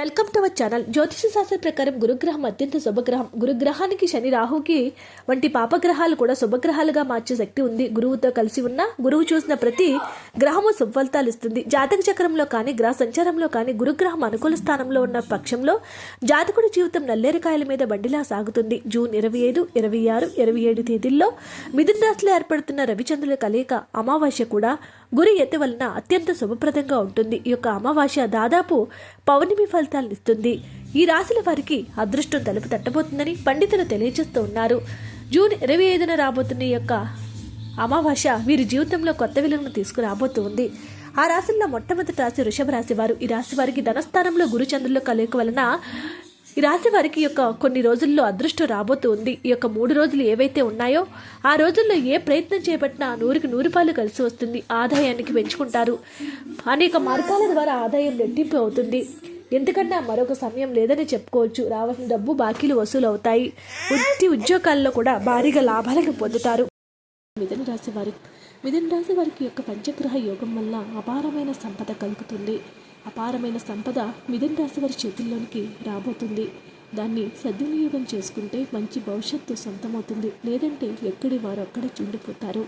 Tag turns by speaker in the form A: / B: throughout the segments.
A: Welcome to our channel జ్యోతిష శాస్త్ర ప్రకారం గురుగ్రహం అత్యంత శుభగ్రహం. గురుగ్రహానికి శని రాహుకి వంటి పాపగ్రహాలు కూడా శుభగ్రహాలుగా మార్చే శక్తి ఉంది. గురువుతో కలిసి ఉన్న గురువు చూసిన ప్రతి గ్రహము సుఫలితాలు ఇస్తుంది. జాతక చక్రంలో కానీ గ్రహ సంచారంలో కానీ గురుగ్రహం అనుకూల స్థానంలో ఉన్న పక్షంలో జాతకుడి జీవితం నల్లేరికాయల మీద బండిలా సాగుతుంది. జూన్ ఇరవై ఐదు ఇరవై ఆరు ఇరవై ఏడు తేదీల్లో మిథున రాశిలో ఏర్పడుతున్న రవిచంద్రుల కలయిక అమావాస్య కూడా గురి ఎత్తి వలన అత్యంత శుభప్రదంగా ఉంటుంది. ఈ యొక్క అమావాస్య దాదాపు పౌర్ణమి ఫలితాలను ఇస్తుంది. ఈ రాశుల వారికి అదృష్టం తలుపు తట్టబోతుందని పండితులు తెలియజేస్తూ ఉన్నారు. జూన్ ఇరవై ఐదున రాబోతున్న ఈ యొక్క అమావాస్య వీరి జీవితంలో కొత్త విలువను తీసుకురాబోతుంది ఆ రాశుల్లో మొట్టమొదటి రాశి వృషభ రాశి వారు. ఈ రాశి వారికి ధనస్థానంలో గురుచంద్రుల కలయిక వలన ఈ రాశి వారికి యొక్క కొన్ని రోజుల్లో అదృష్టం రాబోతూ ఉంది. ఈ యొక్క మూడు రోజులు ఏవైతే ఉన్నాయో ఆ రోజుల్లో ఏ ప్రయత్నం చేపట్టినా నూరుకి నూరు పాలు కలిసి వస్తుంది. ఆదాయానికి పెంచుకుంటారు. అనేక మార్గాల ద్వారా ఆదాయం రెట్టింపు అవుతుంది. ఎందుకన్నా మరొక సమయం లేదని చెప్పుకోవచ్చు. రావాల్సిన డబ్బు బాకీలు వసూలు అవుతాయి వృత్తి ఉద్యోగాల్లో కూడా భారీగా లాభాలను పొందుతారు. మిథున రాశి వారి మిథున రాశి వారికి యొక్క పంచగ్రహ యోగం వల్ల అపారమైన సంపద కలుగుతుంది. అపారమైన సంపద మిథున్ రాశి వారి చేతుల్లోనికి రాబోతుంది. దాన్ని సద్వినియోగం చేసుకుంటే మంచి భవిష్యత్తు సొంతమవుతుంది. లేదంటే ఎక్కడి వారు అక్కడే చుండిపోతారు.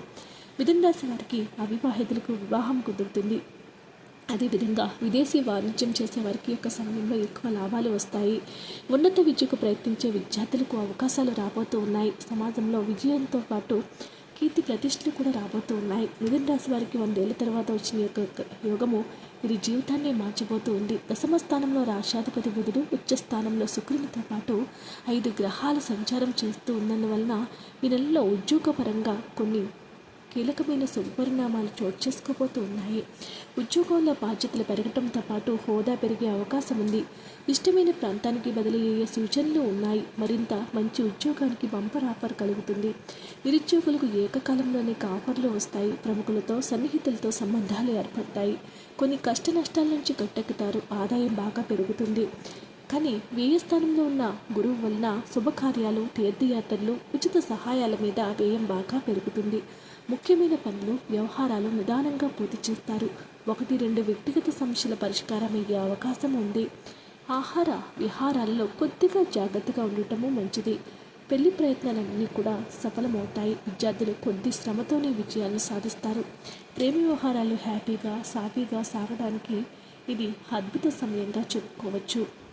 A: మిథున రాశి వారికి అవివాహితులకు వివాహం కుదురుతుంది. అదేవిధంగా విదేశీ వాణిజ్యం చేసే వారికి యొక్క సమయంలో ఎక్కువ లాభాలు వస్తాయి. ఉన్నత విద్యకు ప్రయత్నించే విద్యార్థులకు అవకాశాలు రాబోతూ ఉన్నాయి. సమాజంలో విజయంతో పాటు కీర్తి ప్రతిష్టలు కూడా రాబోతూ ఉన్నాయి. మిథున రాశి వారికి వందేళ్ళ తర్వాత వచ్చిన యొక్క యోగము ఇది జీవితాన్ని మార్చబోతూ ఉంది. దశమ స్థానంలో రాష్ట్రాధిపతి బుధుడు ఉచ్చ స్థానంలో శుక్రునితో పాటు ఐదు గ్రహాలు సంచారం చేస్తూ ఉన్నందువలన ఈ నెలలో ఉద్యోగపరంగా కొన్ని కీలకమైన శుభపరిణామాలు చోటు చేసుకోబోతూ ఉన్నాయి. ఉద్యోగంలో బాధ్యతలు పెరగడంతో పాటు హోదా పెరిగే అవకాశం ఉంది. ఇష్టమైన ప్రాంతానికి బదిలీ అయ్యే సూచనలు ఉన్నాయి. మరింత మంచి ఉద్యోగానికి బంపర్ ఆఫర్ కలుగుతుంది. నిరుద్యోగులకు ఏకకాలంలోనే ఆఫర్లు వస్తాయి. ప్రముఖులతో సన్నిహితులతో సంబంధాలు ఏర్పడతాయి. కొన్ని కష్ట నష్టాల నుంచి గట్టెక్కుతారు. ఆదాయం బాగా పెరుగుతుంది. కానీ వ్యయ స్థానంలో ఉన్న గురువు వలన శుభకార్యాలు తీర్థయాత్రలు ఉచిత సహాయాల మీద వ్యయం బాగా పెరుగుతుంది. ముఖ్యమైన పనులు వ్యవహారాలు నిదానంగా పూర్తి చేస్తారు. ఒకటి రెండు వ్యక్తిగత సమస్యల పరిష్కారం అయ్యే అవకాశం ఉంది. ఆహార విహారాలలో కొద్దిగా జాగ్రత్తగా ఉండటము మంచిది. పెళ్ళి ప్రయత్నాలన్నీ కూడా సఫలమవుతాయి. విద్యార్థులు కొద్ది శ్రమతోనే విజయాన్ని సాధిస్తారు. ప్రేమ వ్యవహారాలు హ్యాపీగా సాఫీగా సాగడానికి ఇది అద్భుత సమయంగా చెప్పుకోవచ్చు.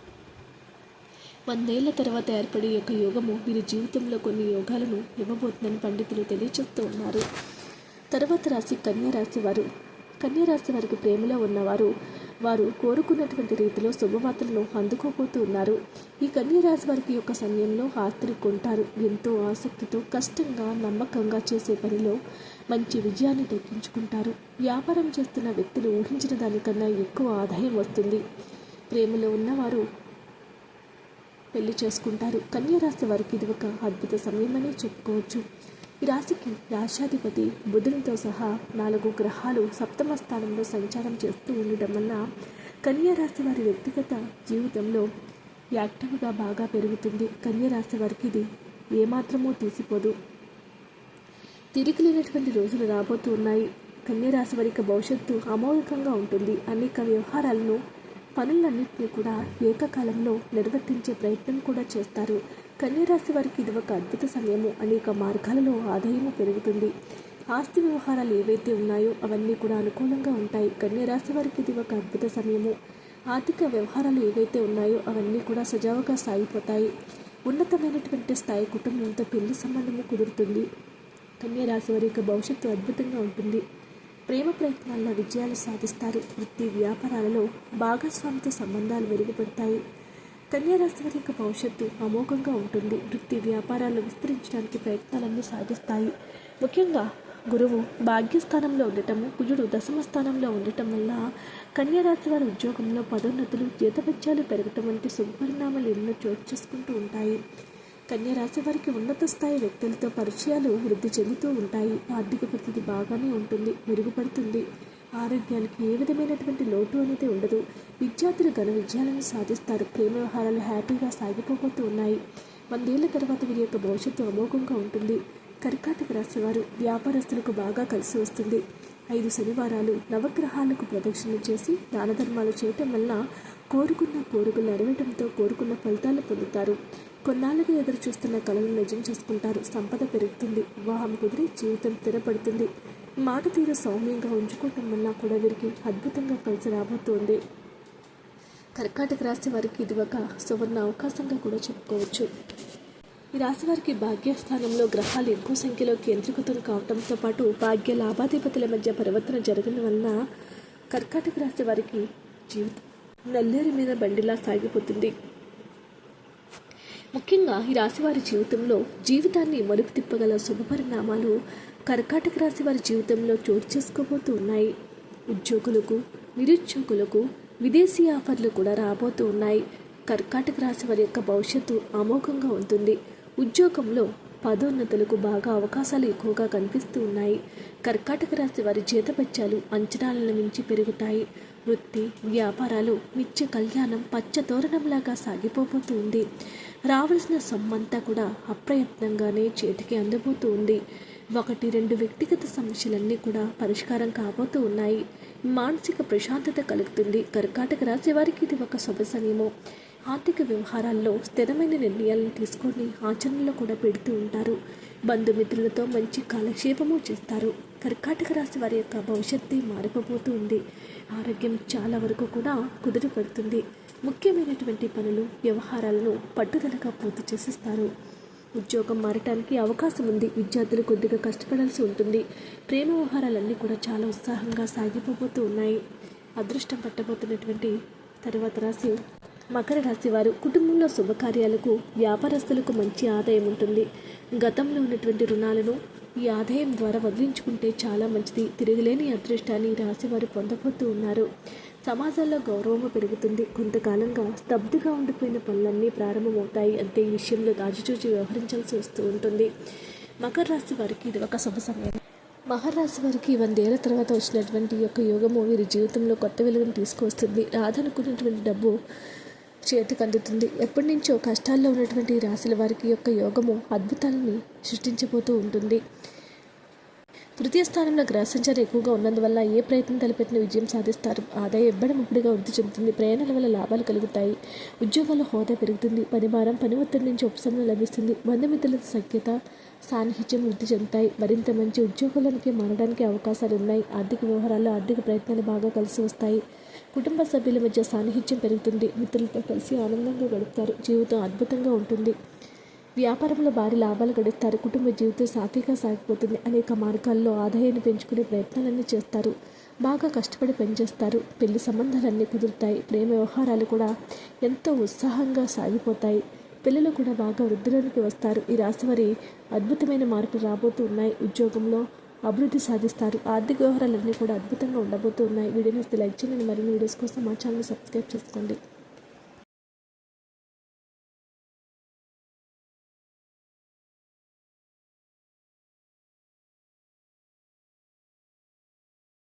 A: వందేళ్ళ తర్వాత ఏర్పడే యొక్క యోగము వీరి జీవితంలో కొన్ని యోగాలను ఇవ్వబోతుందని పండితులు తెలియజేస్తూ ఉన్నారు. తర్వాత రాశి కన్యారాశి వారు. కన్యారాశి వారికి ప్రేమలో ఉన్నవారు వారు కోరుకున్నటువంటి రీతిలో శుభవార్తలను అందుకోబోతూ ఉన్నారు. ఈ కన్యారాశి వారికి యొక్క సమయంలో ఆస్తిని కొంటారు. ఎంతో ఆసక్తితో కష్టంగా నమ్మకంగా చేసే పనిలో మంచి విజయాన్ని దక్కించుకుంటారు వ్యాపారం చేస్తున్న వ్యక్తులు ఊహించిన దానికన్నా ఎక్కువ ఆదాయం వస్తుంది. ప్రేమలో ఉన్నవారు పెళ్ళి చేసుకుంటారు. కన్యా రాశి వారికి ఇది ఒక అద్భుత సమయమని చెప్పుకోవచ్చు. ఈ రాశికి రాశాధిపతి బుధునితో సహా నాలుగు గ్రహాలు సప్తమ స్థానంలో సంచారం చేస్తూ ఉండటం వల్ల కన్యా రాశి వారి వ్యక్తిగత జీవితంలో యాక్టివ్గా బాగా పెరుగుతుంది. కన్యా రాశి వారికి ఇది ఏమాత్రమూ తీసిపోదు. తిరిగి లేనటువంటి రోజులు రాబోతూ ఉన్నాయి. కన్యా రాశి వారికి భవిష్యత్తు అమోఘంగా ఉంటుంది. అనేక వ్యవహారాలను పనులన్నింటినీ కూడా ఏకకాలంలో నిర్వర్తించే ప్రయత్నం కూడా చేస్తారు. కన్యరాశి వారికి ఇది ఒక అద్భుత సమయము. అనేక మార్గాలలో ఆదాయము పెరుగుతుంది. ఆస్తి వ్యవహారాలు ఏవైతే ఉన్నాయో అవన్నీ కూడా అనుకూలంగా ఉంటాయి. కన్యరాశి వారికి ఇది ఒక అద్భుత సమయము. ఆర్థిక వ్యవహారాలు ఏవైతే ఉన్నాయో అవన్నీ కూడా సజావుగా సాగిపోతాయి. ఉన్నతమైనటువంటి స్థాయి కుటుంబంతో పెళ్ళి సంబంధము కుదురుతుంది. కన్యరాశి వారి యొక్క భవిష్యత్తు అద్భుతంగా ఉంటుంది. ప్రేమ ప్రయత్నాల్లో విజయాలు సాధిస్తారు. వృత్తి వ్యాపారాలలో భాగస్వామితో సంబంధాలు మెరుగుపడతాయి. కన్యారాశి వారి యొక్క భవిష్యత్తు అమోఘంగా ఉంటుంది. వృత్తి వ్యాపారాలు విస్తరించడానికి ప్రయత్నాలన్నీ సాధిస్తాయి. ముఖ్యంగా గురువు భాగ్యస్థానంలో ఉండటము కుజుడు దశమ స్థానంలో ఉండటం వల్ల కన్యారాశి వారి ఉద్యోగంలో పదోన్నతులు జీతభత్యాలు పెరగటం వంటి శుభపరిణామాలు ఎన్నో చోటు చేసుకుంటూ ఉంటాయి. కన్యరాశి వారికి ఉన్నత స్థాయి వ్యక్తులతో పరిచయాలు వృద్ధి చెందుతూ ఉంటాయి. ఆర్థిక పరిస్థితి బాగానే ఉంటుంది మెరుగుపడుతుంది. ఆరోగ్యానికి ఏ విధమైనటువంటి లోటు అనేది ఉండదు. విద్యార్థులు ఘన విజయాలను సాధిస్తారు. ప్రేమ వ్యవహారాలు హ్యాపీగా సాగిపోబోతూ ఉన్నాయి. వందేళ్ళ తర్వాత వీరి యొక్క భవిష్యత్తు అమోఘంగా ఉంటుంది. కర్కాటక రాశి వారు వ్యాపారస్తులకు బాగా కలిసి వస్తుంది. ఐదు శనివారాలు నవగ్రహాలకు ప్రదక్షిణ చేసి దాన ధర్మాలు చేయటం వల్ల కోరుకున్న కోరికలు నెరవేయడంతో కోరుకున్న ఫలితాలు పొందుతారు. కొన్నాళ్ళుగా ఎదురు చూస్తున్న కళలు నిజం చేసుకుంటారు. సంపద పెరుగుతుంది. వివాహం కుదిరి జీవితం స్థిరపడుతుంది. మాట తీరు సౌమ్యంగా ఉంచుకోవటం వల్ల కూడా వీరికి అద్భుతంగా కలిసి రాబోతోంది. కర్కాటక రాశి వారికి ఇది ఒక సువర్ణ అవకాశంగా కూడా చెప్పుకోవచ్చు. ఈ రాశి వారికి భాగ్యస్థానంలో గ్రహాలు ఎక్కువ సంఖ్యలో కేంద్రీకృతం కావడంతో పాటు భాగ్య లాభాధిపతుల మధ్య పరివర్తన జరగడం వలన కర్కాటక రాశి వారికి జీవితం నల్లేరు మీద బండిలా సాగిపోతుంది. ముఖ్యంగా ఈ రాశి వారి జీవితంలో జీవితాన్ని మలుపు తిప్పగల శుభ పరిణామాలు కర్కాటక రాశి వారి జీవితంలో చోటు చేసుకోబోతూ ఉన్నాయి. ఉద్యోగులకు నిరుద్యోగులకు విదేశీ ఆఫర్లు కూడా రాబోతూ ఉన్నాయి. కర్కాటక రాశి వారి యొక్క భవిష్యత్తు అమోఘంగా ఉంటుంది. ఉద్యోగంలో పదోన్నతులకు బాగా అవకాశాలు ఎక్కువగా కనిపిస్తూ ఉన్నాయి. కర్కాటక రాశి వారి జీతపత్యాలు అంచనాలను మించి పెరుగుతాయి. వృత్తి వ్యాపారాలు నిత్య కళ్యాణం పచ్చ తోరణంలాగా సాగిపోబోతూ ఉంది. రావాల్సిన సొమ్మంతా కూడా అప్రయత్నంగానే చేతికి అందబోతూ ఉంది. ఒకటి రెండు వ్యక్తిగత సమస్యలన్నీ కూడా పరిష్కారం కాబోతూ ఉన్నాయి. మానసిక ప్రశాంతత కలుగుతుంది. కర్కాటక రాశి వారికి ఇది ఒక శుభ సమయము. ఆర్థిక వ్యవహారాల్లో స్థిరమైన నిర్ణయాలను తీసుకొని ఆచరణలో కూడా పెడుతూ ఉంటారు. బంధుమిత్రులతో మంచి కాలక్షేపము చేస్తారు. కర్కాటక రాశి వారి యొక్క భవిష్యత్తు మారిపోతూ ఉంది. ఆరోగ్యం చాలా వరకు కూడా కుదురుపడుతుంది ముఖ్యమైనటువంటి పనులు వ్యవహారాలను పట్టుదలగా పూర్తి చేసిస్తారు. ఉద్యోగం మారటానికి అవకాశం ఉంది. విద్యార్థులు కొద్దిగా కష్టపడాల్సి ఉంటుంది. ప్రేమ వ్యవహారాలన్నీ కూడా చాలా ఉత్సాహంగా సాగిపోతూ ఉన్నాయి. అదృష్టం పట్టబోతున్నటువంటి తర్వాత రాశి మకర రాశి వారు కుటుంబంలో శుభకార్యాలకు వ్యాపారస్తులకు మంచి ఆదాయం ఉంటుంది. గతంలో ఉన్నటువంటి రుణాలను ఈ ఆదాయం ద్వారా వదిలించుకుంటే చాలా మంచిది. తిరగలేని అదృష్టాన్ని రాశివారు రాశి వారు పొందబోతూ ఉన్నారు. సమాజంలో గౌరవం పెరుగుతుంది. కొంతకాలంగా స్తబ్దుగా ఉండిపోయిన పనులన్నీ ప్రారంభమవుతాయి. అంటే ఈ విషయంలో దాచిచూచి వ్యవహరించాల్సి వస్తూ ఉంటుంది. మకర రాశి వారికి ఇది ఒక శుభ సమయం. మహారాశి వారికి వందేళ్ళ తర్వాత వచ్చినటువంటి ఈ యొక్క యోగము వీరి జీవితంలో కొత్త వెలుగును తీసుకువస్తుంది. రాదనుకున్నటువంటి డబ్బు చేతికి అందుతుంది ఎప్పటి నుంచో కష్టాల్లో ఉన్నటువంటి రాశుల వారికి యొక్క యోగము అద్భుతాలని సృష్టించబోతూ ఉంటుంది. తృతీయ స్థానంలో గ్రహసంచారం ఎక్కువగా ఉన్నందువల్ల ఏ ప్రయత్నం తలపెట్టిన విజయం సాధిస్తారు. ఆదాయం ఇవ్వడం ఇప్పుడుగా వృద్ధి చెందుతుంది. ప్రయాణాల వల్ల లాభాలు కలుగుతాయి. ఉద్యోగాల్లో హోదా పెరుగుతుంది. పని భారం పని ఒత్తిడి నుంచి ఉపశమనం లభిస్తుంది. బంధుమిత్రుల సఖ్యత సాన్నిహిత్యం వృద్ధి చెందుతాయి. మరింత మంచి ఉద్యోగాలకి మారడానికి అవకాశాలు ఉన్నాయి ఆర్థిక వ్యవహారాల్లో ఆర్థిక ప్రయత్నాలు బాగా కలిసి వస్తాయి. కుటుంబ సభ్యుల మధ్య సాన్నిహిత్యం పెరుగుతుంది. మిత్రులతో కలిసి ఆనందంగా గడుపుతారు. జీవితం అద్భుతంగా ఉంటుంది. వ్యాపారంలో భారీ లాభాలు గడుపుతారు. కుటుంబ జీవితం సాఫీగా సాగిపోతుంది. అనేక మార్గాల్లో ఆదాయాన్ని పెంచుకునే ప్రయత్నాలన్నీ చేస్తారు. బాగా కష్టపడి పనిచేస్తారు. పెళ్ళి సంబంధాలన్నీ కుదురుతాయి. ప్రేమ వ్యవహారాలు కూడా ఎంతో ఉత్సాహంగా సాగిపోతాయి. పిల్లలు కూడా బాగా వృద్ధిలోనికి వస్తారు. ఈ రాశి వారి అద్భుతమైన మార్పులు రాబోతూ ఉన్నాయి. ఉద్యోగంలో అభివృద్ధి సాధిస్తారు. ఆర్థిక వ్యవహారాలన్నీ కూడా అద్భుతంగా ఉండబోతున్నాయి. ఉన్నాయి వీడియోని లైక్ చేయండి. మరిన్ని వీడియోస్ కోసం మా ఛానల్ సబ్స్క్రైబ్ చేసుకోండి.